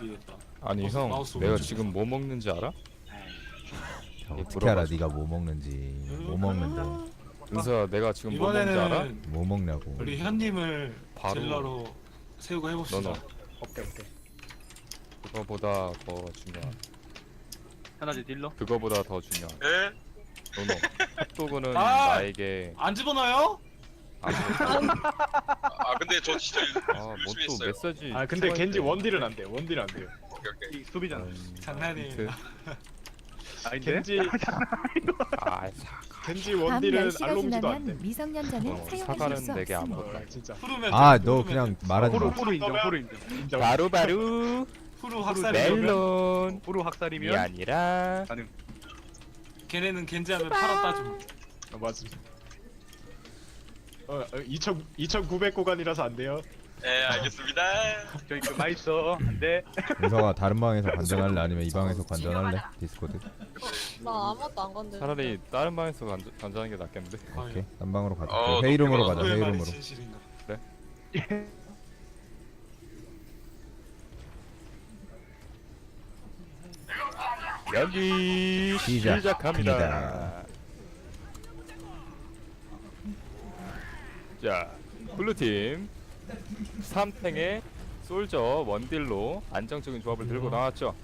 미디겠다. 아니 마우스, 형 마우스 내가. 지금 뭐 먹는지 알아? 형, 예, 어떻게 알아. 네가 뭐 먹는지 뭐 먹는데 은서야 내가 지금 뭐 먹는지 알아? 이번에는 뭐 먹냐고 우리 현님을 바로 젤러로 세우고 해봅시다. 너너 오케이 오케이 그거보다 더 중요한 하나지 딜러 그거보다 더 중요한 예? 너너 핫도그는 아! 나에게 안 집어넣어요? 아무것도 아 근데 저 진짜 아뭐 열심히 또 했어요. 메시지 아 근데 추가했대. 겐지 원딜은 안 돼요. 원딜은 안 돼요. 오케이 오케이 이 수비잖아 음, 장난이에요. 아무튼. 아닌데? 겐지 아 사- 겐지 밤 원딜은 10시가 알롱지도 안 돼. 지나면 미성년자는 어, 사용하실 사과는 수 내게 없습니다. 아무것도 아, 진짜. 후루면 아 돼, 너 그냥 돼. 말하지 후루 마 후루 인정 후루 인정 인정. 바로바로 후루 학살이 멜론 후루 이 학살이면 아니라 걔네는 겐지하면 팔아 따줌. 아, 맞음. 어, 2,000 2,900 구간이라서 안 돼요. 예 알겠습니다 저기 그 맛있어 안 돼 은서가 다른 방에서 관전할래 아니면 이 방에서 관전할래 디스코드 나 아무것도 안 건드려. 차라리 다른 방에서 간자, 간자는 게 낫겠는데 오케이 딴 방으로 가자 어, 회의룸으로 그렇구나. 가자 말이 회의룸으로 진실인가? 여기 시작합니다. 시작합니다. 자, 블루팀 3탱의 솔저 원딜로 안정적인 조합을 들고 나왔죠.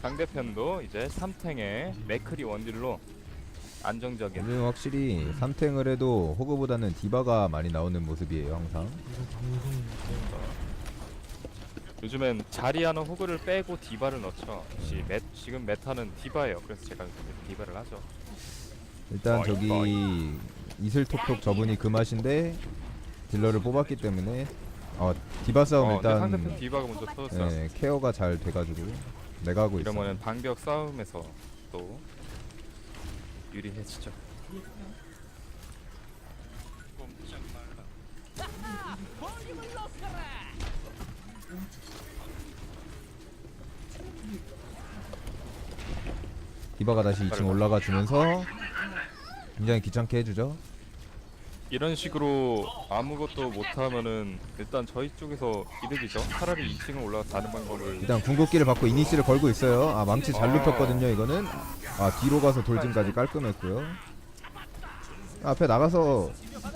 상대편도 이제 3탱의 맥크리 원딜로 안정적인 요즘 확실히 3탱을 해도 호그보다는 디바가 많이 나오는 모습이에요 항상 요즘엔 자리하는 호그를 빼고 디바를 넣죠. 시, 메, 지금 메타는 디바예요. 그래서 제가 요즘 디바를 하죠. 일단 저기 이슬톡톡 저분이 그 맛인데 딜러를 뽑았기 때문에 어 디바 싸움 어, 근데 상대편 일단 디바가 먼저 터졌어요. 네, 케어가 잘 돼가지고 내가 하고 있어 이러면은 방벽 싸움에서 또 유리해지죠. 디바가 다시 2층 올라가 주면서 굉장히 귀찮게 해주죠. 이런 식으로 아무것도 못하면은 일단 저희 쪽에서 이득이죠. 차라리 2층을 올라가 다른 방법을 일단 궁극기를 받고 이니시를 걸고 있어요. 아 망치 잘 아. 눕혔거든요 이거는. 아 뒤로 가서 돌진까지 깔끔했고요. 앞에 나가서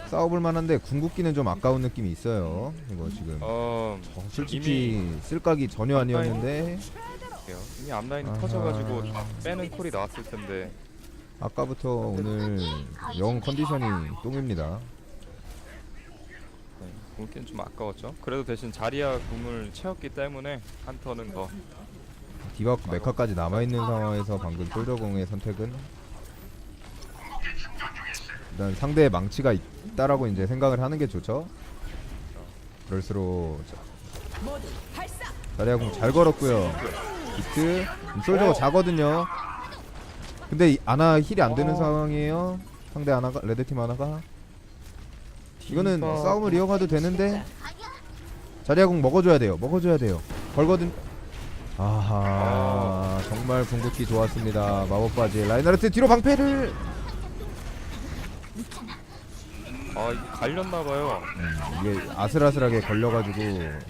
싸워볼 만한데 궁극기는 좀 아까운 느낌이 있어요. 이거 지금. 어 어, 솔직히 쓸각이 전혀 아니었는데. 이미, 앞라인이 아하. 터져가지고 빼는 콜이 나왔을 텐데 아까부터 오늘 영 컨디션이 똥입니다. 네, 궁극기는 좀 아까웠죠. 그래도 대신 자리야 궁을 채웠기 때문에 한 턴은 더 디바 메카까지 남아있는 상황에서 방금 솔저공의 선택은? 일단 상대의 망치가 있다라고 이제 생각을 하는 게 좋죠. 그럴수록 자리아공 잘 걸었고요. 비트 솔저가 자거든요 근데 이 아나 힐이 안 되는 상황이에요. 상대 아나가 레드팀 아나가. 이거는 디바- 싸움을 이어가도 되는데 자리아공 먹어줘야 돼요. 먹어줘야 돼요. 걸거든. 아하 정말 궁극기 좋았습니다. 마법 바지 라이나르트 뒤로 방패를 아 이거 갈렸나봐요. 음, 이게 아슬아슬하게 걸려가지고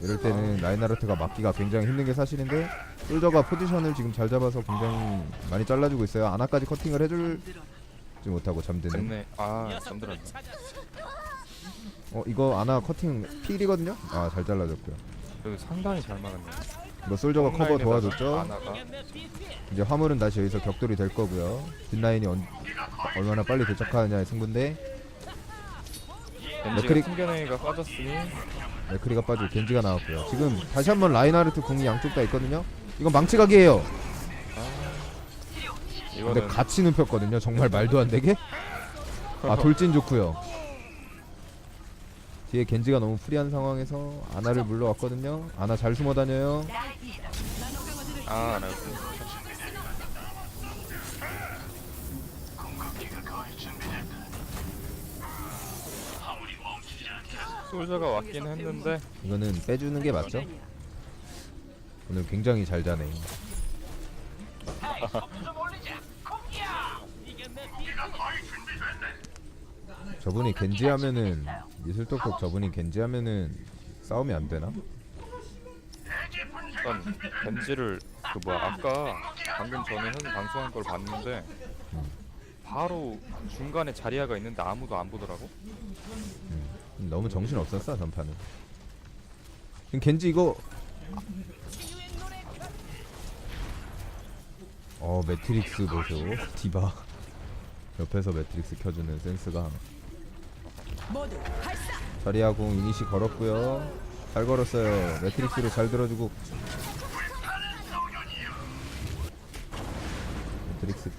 이럴 때는 라이나르트가 막기가 굉장히 힘든 게 사실인데 솔저가 포지션을 지금 잘 잡아서 굉장히 많이 잘라주고 있어요 아나까지 커팅을 해줄지 못하고 잠드는 됐네. 아 잠들었네. 어 이거 아나 커팅 필이거든요 아 잘 잘라줬고요 그래도 상당히 잘 막았네. 이거 솔저가 커버 도와줬죠 아나가 이제 화물은 다시 여기서 격돌이 될 거고요 뒷라인이 언, 얼마나 빨리 도착하느냐의 승부인데 겐지가 맥크리- 숨겨내기가 빠졌으니 맥크리가 빠지고 겐지가 나왔고요 지금 다시 한번 라이나르트 궁이 양쪽 다 있거든요 이건 망치각이에요 근데 이거는 같이 눕혔거든요. 정말 말도 안 되게. 아 돌진 좋고요. 뒤에 겐지가 너무 프리한 상황에서 아나를 물러왔거든요. 아나 잘 숨어 다녀요. 아 나. 솔저가 왔긴 했는데 이거는 빼주는 게 맞죠? 오늘 굉장히 잘 자네. 저분이 겐지 하면은 이슬톡톡 저분이 겐지 하면은 싸움이 안 되나? 일단 겐지를 그 뭐야 아까 방금 전에 현 방송한 걸 봤는데 바로 중간에 자리아가 있는데 아무도 안 보더라고. 음, 너무 정신 없었어 전파는. 지금 겐지 이거. 어 매트릭스 보소. 디바. 옆에서 매트릭스 켜주는 센스가. 자리아 공 이니시 걸었고요. 잘 걸었어요. 매트릭스로 잘 들어주고. 매트릭스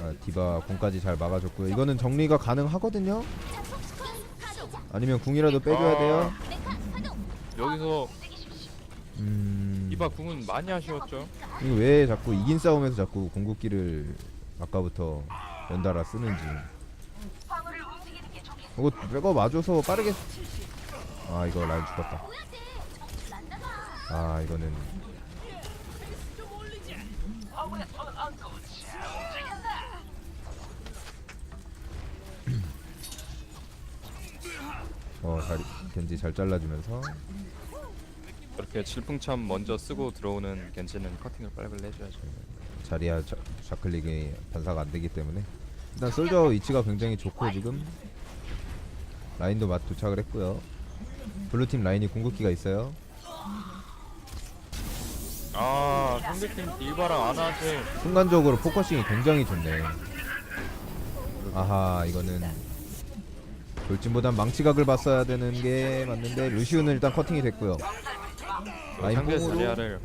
아, 디바 공까지 잘 막아줬고요. 이거는 정리가 가능하거든요 아니면 궁이라도 빼줘야 돼요? 여기서 음... 이바 궁은 많이 아쉬웠죠. 이거 왜 자꾸 이긴 싸움에서 자꾸 궁극기를 아까부터 연달아 쓰는지. 이거 빼고 맞아서 빠르게 아 이거 라인 죽었다. 아 이거는 어 다리 겐지 잘 잘라주면서 이렇게 질풍참 먼저 쓰고 들어오는 겐지는 커팅을 빨리 내줘야죠. 자리야 자, 좌클릭이 반사가 안 되기 때문에 일단 솔저 위치가 굉장히 좋고 지금 라인도 맛 도착을 했고요. 블루팀 라인이 궁극기가 있어요. 아 상대팀 디바랑 아나한테 순간적으로 포커싱이 굉장히 좋네. 아하 이거는 돌진보단 망치각을 봤어야 되는 게 맞는데 루시우는 일단 커팅이 됐고요. 라인 상대 뽕으로 자리아를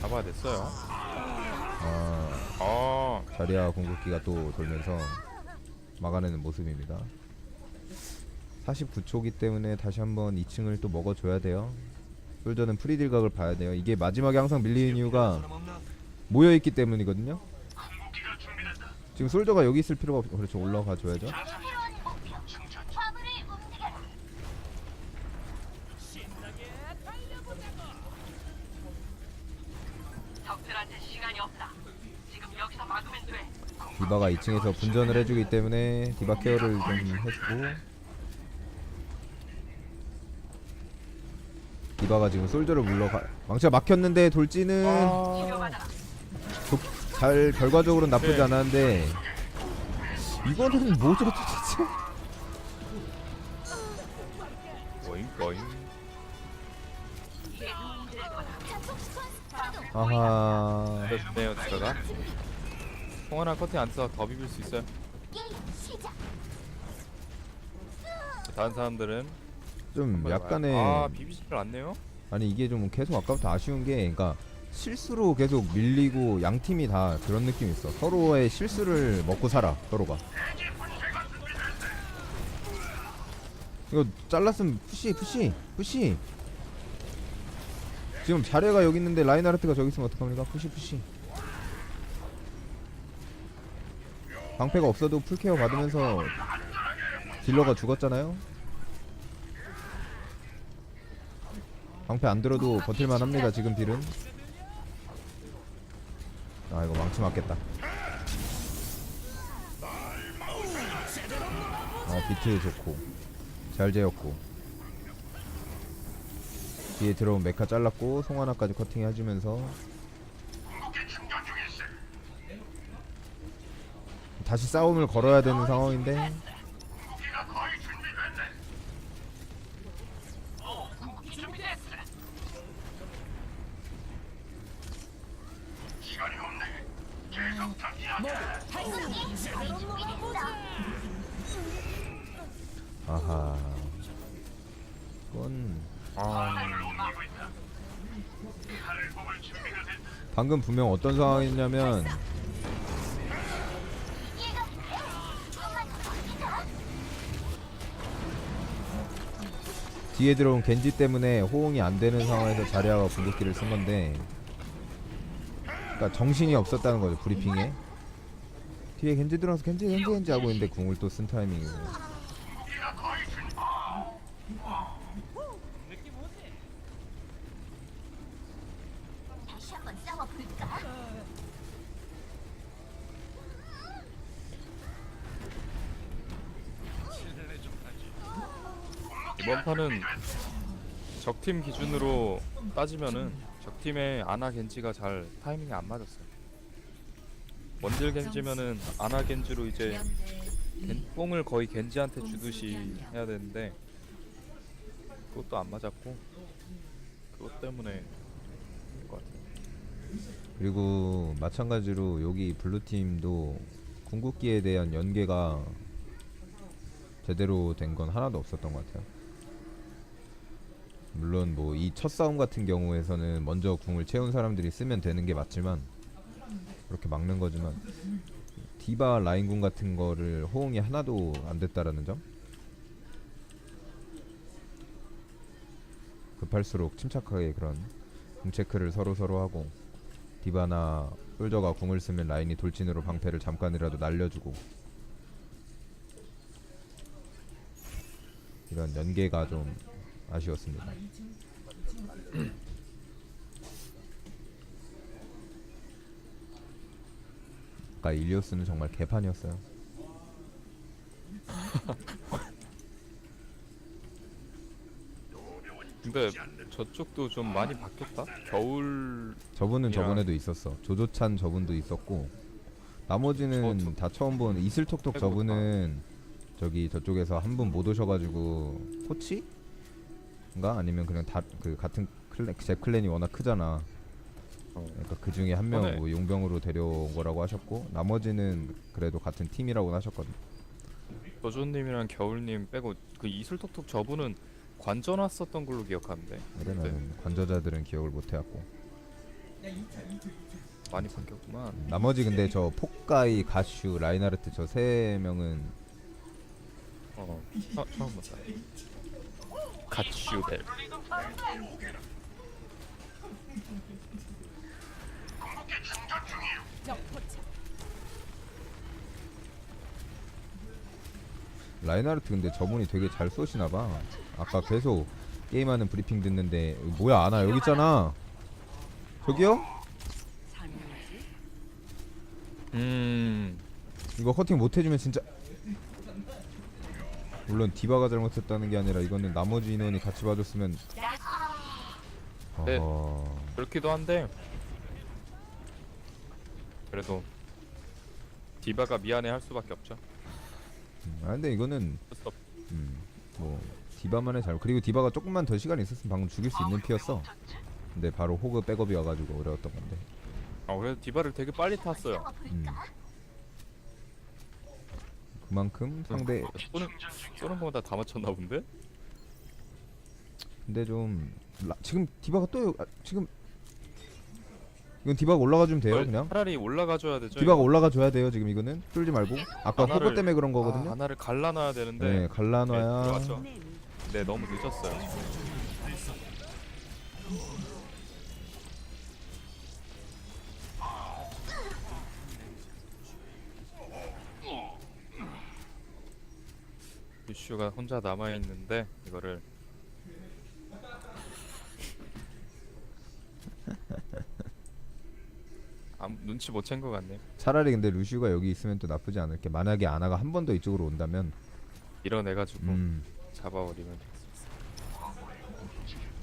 잡아야 됐어요. 아, 아 자리아 궁극기가 또 돌면서 막아내는 모습입니다. 49초기 때문에 다시 한번 2층을 또 먹어줘야 돼요. 솔저는 프리딜각을 봐야 돼요. 이게 마지막에 항상 밀리는 이유가 모여있기 때문이거든요. 지금 솔저가 여기 있을 필요가 없... 그렇죠. 올라가 줘야죠. 디바가 2층에서 분전을 해주기 때문에 디바 케어를 좀 해주고. 디바가 지금 솔저를 물러가 망치가 막혔는데 돌진은 좋- 잘 결과적으로 나쁘지 네. 않았는데 이거는 뭐죠 도대체 뭐잉 뭐잉. 아하 그렇네요 디바가. 송하나 커팅 안 써서 더 비빌 수 있어요. 다른 사람들은 좀 약간의 아 비비지를 않네요. 아니 이게 좀 계속 아까부터 아쉬운 게 그러니까 실수로 계속 밀리고 양 팀이 다 그런 느낌이 있어. 서로의 실수를 먹고 살아 서로가. 이거 잘랐으면 푸시 푸시 푸시. 지금 자리가 여기 있는데 라인하르트가 저기 있으면 어떡합니까? 푸시 푸시. 방패가 없어도 풀케어 받으면서 딜러가 죽었잖아요. 방패 안 들어도 버틸만 합니다 지금 딜은 아 이거 망치 맞겠다. 아 비트 좋고. 잘 재웠고. 뒤에 들어온 메카 잘랐고 송하나까지 커팅 해주면서. 다시 싸움을 걸어야 되는 상황인데 아하 이건 아 방금 분명 어떤 상황이냐면 뒤에 들어온 겐지 때문에 호응이 안 되는 상황에서 자리아가 궁극기를 쓴 건데 그러니까 정신이 없었다는 거죠 브리핑에. 뒤에 겐지 들어와서 겐지 겐지 겐지 하고 있는데 궁을 또 쓴 타이밍이고 이번 판은 적팀 기준으로 따지면은 적팀의 아나 겐지가 잘 타이밍이 안 맞았어요. 원딜 겐지면은 아나 겐지로 이제 겐, 뽕을 거의 겐지한테 주듯이 해야 되는데 그것도 안 맞았고 그것 때문에 것 같아요. 그리고 마찬가지로 여기 블루팀도 궁극기에 대한 연계가 제대로 된 건 하나도 없었던 것 같아요. 물론 뭐 이 첫 싸움 같은 경우에서는 먼저 궁을 채운 사람들이 쓰면 되는 게 맞지만 그렇게 막는 거지만 디바 라인 궁 같은 거를 호응이 하나도 안 됐다라는 점? 급할수록 침착하게 그런 궁 체크를 서로 서로 하고 디바나 솔저가 궁을 쓰면 라인이 돌진으로 방패를 잠깐이라도 날려주고 이런 연계가 좀 아쉬웠습니다. 아까 일리오스는 정말 개판이었어요. 근데 저쪽도 좀 많이 바뀌었다. 겨울 저분은. 저번에도 있었어. 조조찬 저분도 있었고 나머지는 저도- 다 처음 본 이슬톡톡? 저분은 저기 저쪽에서 한 분 못 오셔가지고 코치? 인가 아니면 그냥 다 그 같은 클랜 제 클랜이 워낙 크잖아. 어. 그러니까 그 중에 한명 전에- 뭐 용병으로 데려온 거라고 하셨고 나머지는 그래도 같은 팀이라고 하셨거든. 조조님이랑 겨울님 빼고 그 이슬톡톡 저분은 관전 왔었던 걸로 기억하는데 그래 네. 나는 관저자들은 기억을 못 해갖고 많이 바뀌었구만. 나머지 근데 저 폭가이 가슈 라이나르트 저 세 명은 어, 처, 처음 봤다. 갓슈벨. 라이나르트 근데 저분이 되게 잘 쏘시나봐 아까 계속 게임하는 브리핑 듣는데 뭐야 아나 여기 있잖아 저기요? 음, 이거 커팅 못 해주면 진짜 물론 디바가 잘못했다는 게 아니라 이거는 나머지 인원이 같이 봐줬으면 네. 어허... 그렇기도 한데 그래도 디바가 미안해 할 수밖에 없죠. 음, 아 근데 이거는 어쩔 수 없- 음, 뭐 디바만의 잘못 그리고 디바가 조금만 더 시간이 있었으면 방금 죽일 수 있는 피였어 근데 바로 호그 백업이 와가지고 어려웠던 건데 아, 그래도 디바를 되게 빨리 탔어요. 음. 그만큼 상대 쏘는 쏘는 거마다 다 맞췄나 본데? 근데 좀 라, 지금 디바가 또 여- 아, 지금 이건 디바가 올라가 주면 돼요 월- 그냥 차라리 올라가 줘야 되죠. 디바가 올라가 줘야 돼요 지금 이거는 뚫지 말고 아까 하나를- 때문에 그런 아, 거거든요 하나를 갈라놔야 되는데 네 네, 갈라놔야 들어왔죠. 네, 너무 늦었어요. 이슈가 혼자 남아 있는데 이거를 아무 눈치 못 챈 것 같네. 차라리 근데 루시우가 여기 있으면 또 나쁘지 않을 게 만약에 아나가 한 번 더 이쪽으로 온다면 밀어내가지고 음. 잡아버리면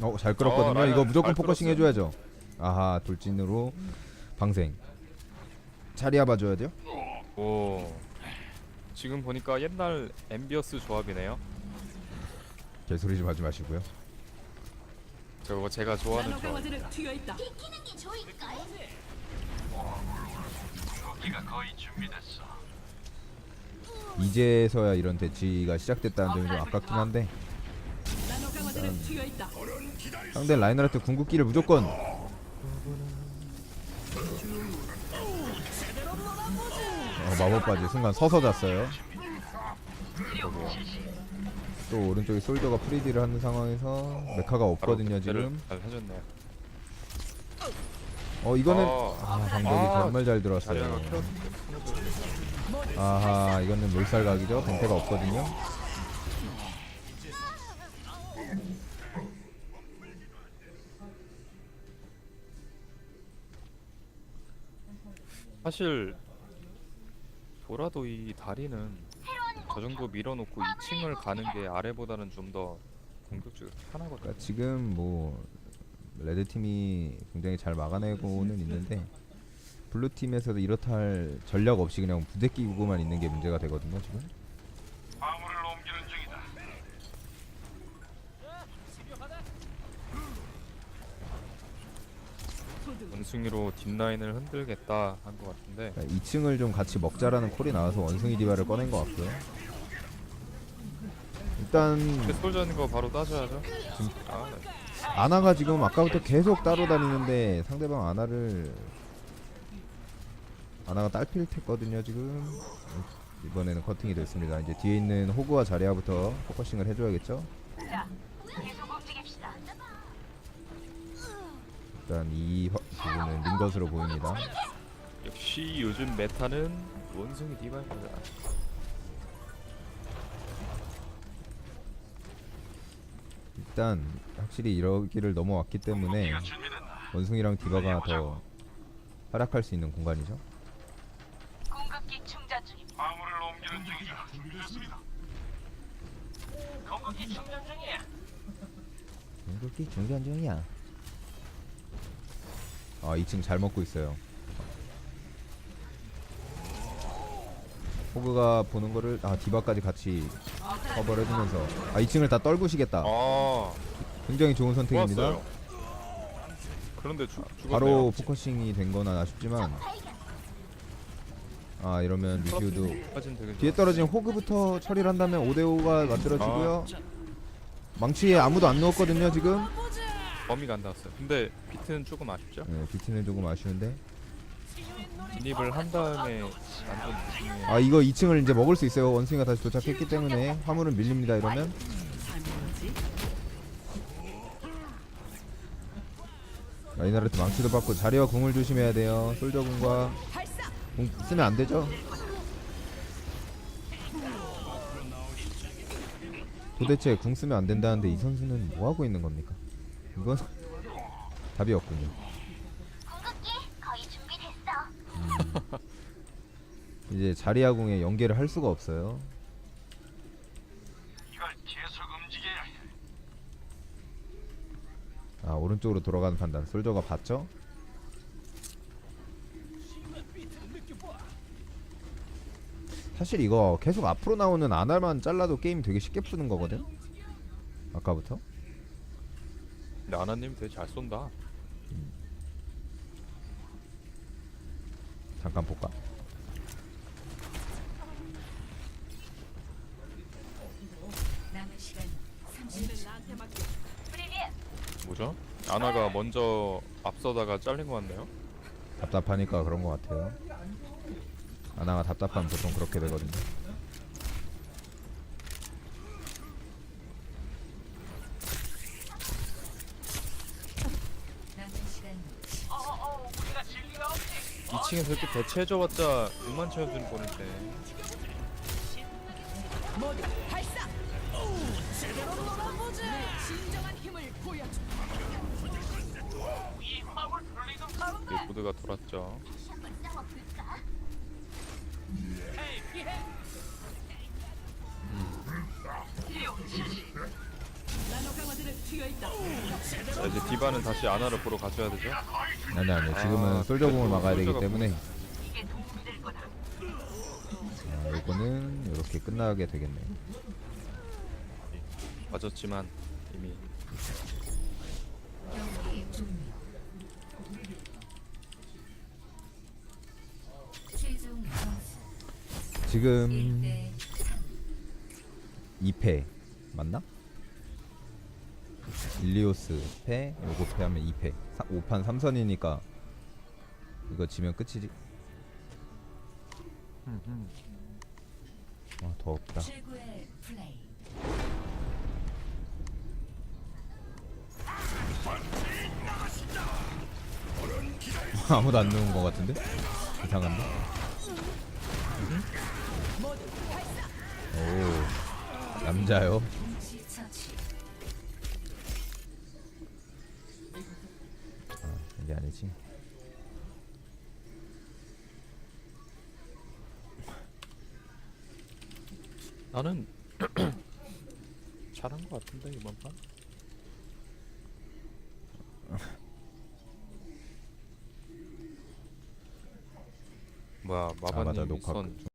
어, 잘 끌었거든요. 어, 이거 무조건 잘 포커싱 끌었어요. 해줘야죠. 아하, 돌진으로 방생. 자리야 봐줘야 돼요. 오 지금 보니까 옛날 엠비어스 조합이네요. 개소리 좀 하지 마시고요. 저거 제가 좋아하는 조합. 이제서야 이런 대치가 시작됐다는 점이 좀 아깝긴 한데. 상대 라이너한테 궁극기를 무조건. 어, 마법 바지 순간 서서 잤어요. 또 오른쪽에 솔저가 프리디를 하는 상황에서 메카가 없거든요 지금. 잘 해줬네요. 어 이거는 어. 아 방벽이 아, 정말 잘 들어왔어요. 켜. 아하 이거는 몰살각이죠. 벤테가 없거든요. 사실 보라도 이 다리는 저 정도 밀어놓고 2층을 가는 게 아래보다는 좀 더 공격적으로 하나거든. 그러니까 지금 뭐 레드 팀이 굉장히 잘 막아내고는 있는데 블루 팀에서도 이렇다 할 전략 없이 그냥 부대 끼고만 있는 게 문제가 되거든요 지금. 원숭이로 뒷라인을 흔들겠다 한 것 같은데 그러니까 2층을 좀 같이 먹자라는 콜이 나와서 원숭이 디바를 꺼낸 것 같고요. 일단 솔저는 거 바로 따져야죠. 아, 네. 아나가 지금 아까부터 계속 따로 다니는데 상대방 아나를 아나가 딸필 했거든요 지금 이번에는 커팅이 됐습니다 이제 뒤에 있는 호그와 자리아부터 포커싱을 해줘야겠죠 일단 이 화- 부분은 민 것으로 보입니다 역시 요즘 메타는 원숭이 디바입니다. 일단 확실히 이러기를 넘어왔기 때문에 원숭이랑 디바가 더 활약할 수 있는 공간이죠 공급기 충전 중입니다. 공격기 중간 중이야. 아 2층 잘 먹고 있어요. 호그가 보는 거를 아 디바까지 같이 커버를 해주면서 아 2층을 다 떨구시겠다. 아, 굉장히 좋은 선택입니다. 좋았어요. 그런데 죽, 죽었네요. 바로 포커싱이 된 건 아쉽지만 아 이러면 루시우도 되게 뒤에 떨어진 호그부터 처리를 한다면 5대5가 만들어지고요. 망치에 아무도 안 넣었거든요 지금. 범위가 안 닿았어요. 근데 비트는 조금 아쉽죠. 네, 비트는 조금 아쉬운데. 진입을 한 다음에 완전 아 이거 2층을 이제 먹을 수 있어요 원숭이가 다시 도착했기 때문에 화물은 밀립니다 이러면 라이나르트 망치도 받고 자리와 궁을 조심해야 돼요 솔저 궁과 궁 쓰면 안 되죠 도대체 궁 쓰면 안 된다는데 이 선수는 뭐 하고 있는 겁니까 이건 답이 없군요. 공급기 거의 준비됐어. 이제 자리아 궁에 연계를 할 수가 없어요. 아 오른쪽으로 돌아가는 판단. 솔저가 봤죠? 사실 이거 계속 앞으로 나오는 아날만 잘라도 게임 되게 쉽게 푸는 거거든? 아까부터 아나님 되게 잘 쏜다. 잠깐 볼까? 뭐죠? 아나가 먼저 앞서다가 잘린 것 같네요. 답답하니까 그런 거 같아요 아나가 답답하면 보통 그렇게 되거든요 이 2층에서 이렇게 대체해줘봤자 6만 채워주는 보는데 이게 보드가 돌았죠. 자, 이제 디바는 다시 아나를 보러 가줘야 되죠. 아니 아니 지금은 아, 솔저 궁을 막아야 되기 솔저가 때문에 아, 이거는 이렇게 끝나게 되겠네요 맞았지만 이미 지금 2패 맞나? 일리오스 패 요거 패하면 2패 5판 3선이니까 이거 지면 끝이지 아더 없다 아무도 안 넣은 거 같은데? 이상한데? 오 남자요? 나는 잘한 것 같은데 이번 판? 뭐야 아 마바님 녹화 선